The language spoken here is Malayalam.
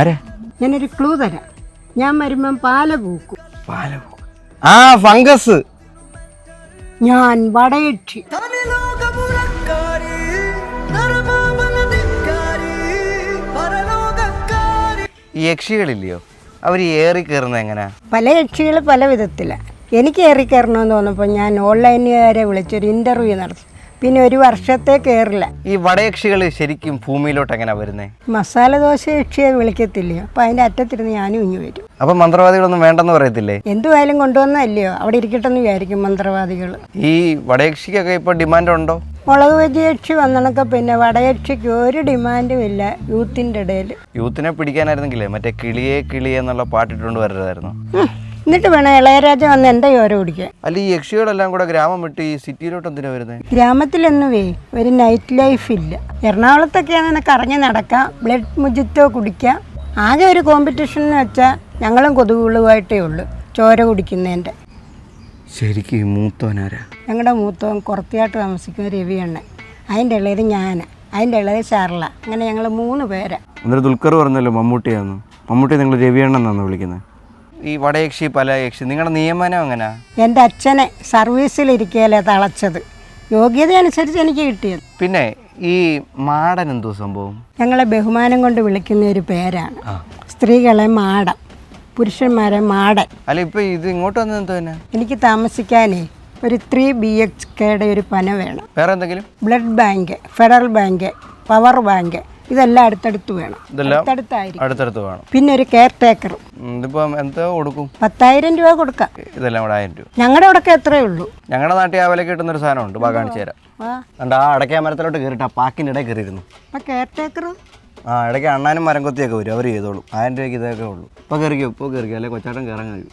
ആരെ? ഞാനൊരു ക്ലൂ തരാം. ഞാൻ വരുമ്പം പാല പൂക്കും. പാലപ്പൂ ആ ഫംഗസ് ഞാൻ വടയക്ഷി. യക്ഷികളില്ലയോ? അവർ ഏറി കയറുന്ന എങ്ങനെയാ പല യക്ഷികൾ പല വിധത്തിലാണ് എനിക്ക് ഏറി കയറണമെന്ന് തോന്നപ്പോൾ ഞാൻ ഓൺലൈനുകാരെ വിളിച്ചൊരു ഇന്റർവ്യൂ നടത്തി. പിന്നെ ഒരു വർഷത്തെ കയറില്ല ഈ വടയക്ഷികൾ ശരിക്കും ഭൂമിയിലോട്ട് എങ്ങനെ വരുന്നത് മസാല ദോശ യക്ഷിയെ വിളിക്കത്തില്ല അപ്പൊ അതിന്റെ അറ്റത്തിരുന്ന് ഞാനും ഇങ്ങു വരും. അപ്പൊ മന്ത്രവാദികളൊന്നും വേണ്ടെന്ന് പറയത്തില്ലേ? എന്തുവായാലും കൊണ്ടുവന്നല്ലയോ അവിടെ ഇരിക്കട്ടെന്ന് വിചാരിക്കും മന്ത്രവാദികൾ ഈ വടയക്ഷിക്കൊക്കെ ഇപ്പൊ ഡിമാൻഡ് ഉണ്ടോ മുളക് ബജി യക്ഷി വന്നണക്കെ പിന്നെ വടയക്ഷിക്ക് ഒരു ഡിമാൻഡും ഇല്ല യൂത്തിന്റെ ഇടയിൽ യൂത്തിനെ പിടിക്കാനായിരുന്നെങ്കിലേ മറ്റേ കിളിയെ കിളിയെ എന്നുള്ള പാട്ടിട്ടുകൊണ്ട് വരരുതായിരുന്നു എന്നിട്ട് വേണം ഇളയരാജ വന്ന് എന്താ ചോര കുടിക്കാൻ അല്ല ഈ യക്ഷികളെല്ലാം കൂടെ ഗ്രാമം വിട്ട് ഈ സിറ്റിയിലോട്ട് എന്തിനാ വരുന്നത് ഗ്രാമത്തിലൊന്നുമേ ഒരു നൈറ്റ് ലൈഫ് ഇല്ല. എറണാകുളത്തൊക്കെയാണ് കറങ്ങി നടക്കാം ബ്ലഡ് മുജിത്തോ കുടിക്കാം. ആകെ ഒരു കോമ്പറ്റീഷൻ എന്ന് വെച്ചാൽ ഞങ്ങളും കൊതുകുകളുമായിട്ടേ ഉള്ളൂ ചോര കുടിക്കുന്നതിന്റെ. ശരിക്കും ഈ മൂത്തോനാരാ ഞങ്ങളുടെ മൂത്തവൻ കുറത്തിയായിട്ട് താമസിക്കുന്ന രവിയണ്ണൻ അതിന്റെ ഇളയത് ഞാൻ അതിന്റെ ഇളയത് ഷർള. അങ്ങനെ ഞങ്ങൾ മൂന്ന് പേരാ. എന്നിട്ട് ദുൽഖർ പറഞ്ഞല്ലോ മമ്മൂട്ടിയാന്ന്. മമ്മൂട്ടി നിങ്ങൾ രവിയണ്ണൻ എന്നാണ് വിളിക്കുന്നത്. ഈ വടയക്ഷി പല യക്ഷി നിങ്ങളുടെ നിയമനം എങ്ങനെയാ എന്റെ അച്ഛനെ സർവീസിലിരിക്കുകയല്ലേ തളച്ചത്. യോഗ്യത അനുസരിച്ച് എനിക്ക് കിട്ടിയത്. പിന്നെ ഈ മാടൻ എന്തോ സംഭവം? ഞങ്ങളെ ബഹുമാനം കൊണ്ട് വിളിക്കുന്ന ഒരു പേരാണ്. സ്ത്രീകളെ മാടം പുരുഷന്മാരെ മാടൻ. അല്ല ഇപ്പൊ ഇത് ഇങ്ങോട്ട് വന്നത് എന്തോ തന്നെ? എനിക്ക് താമസിക്കാനേ ഒരു ത്രീ ബി എച്ച് കെയുടെ ഒരു പന വേണം. വേറെ എന്തെങ്കിലും? Blood bank Federal Bank power bank ഇതെല്ലാം അടുത്തടുത്ത് വേണം. അടുത്തടുത്തായിരിക്കും. അടുത്തടുത്ത് വേണം. പിന്നെ ഒരു കെയർ ഇതിപ്പം എന്തോ കൊടുക്കും? പത്തായിരം രൂപ കൊടുക്കാം. ഇതെല്ലാം കൂടെ ആയിരം രൂപ. ഞങ്ങളുടെ അവിടെ എത്രയേ ഉള്ളൂ? ഞങ്ങളുടെ നാട്ടിൽ ആ വില കിട്ടുന്ന ഒരു സാധനമുണ്ട്. ബാ കാണിച്ചു തരാം ആ കണ്ട ആ അടയ്ക്കാ മരത്തിലോട്ട് കയറിയിട്ട് ആ പാക്കിന്റെ ഇടയിൽ കയറിയിരുന്നു. കെയർ ആ ഇടയ്ക്ക് അണ്ണാനും മരം കൊത്തിയൊക്കെ വരും. അവർ ചെയ്തോളും. ആയിരം രൂപയ്ക്ക് ഇതൊക്കെ ഉള്ളൂ. ഇപ്പോൾ കയറിക്കോ ഇപ്പോൾ കയറിക്കോ. അല്ലെ കൊച്ചാട്ടം കയറാൻ കഴിയും.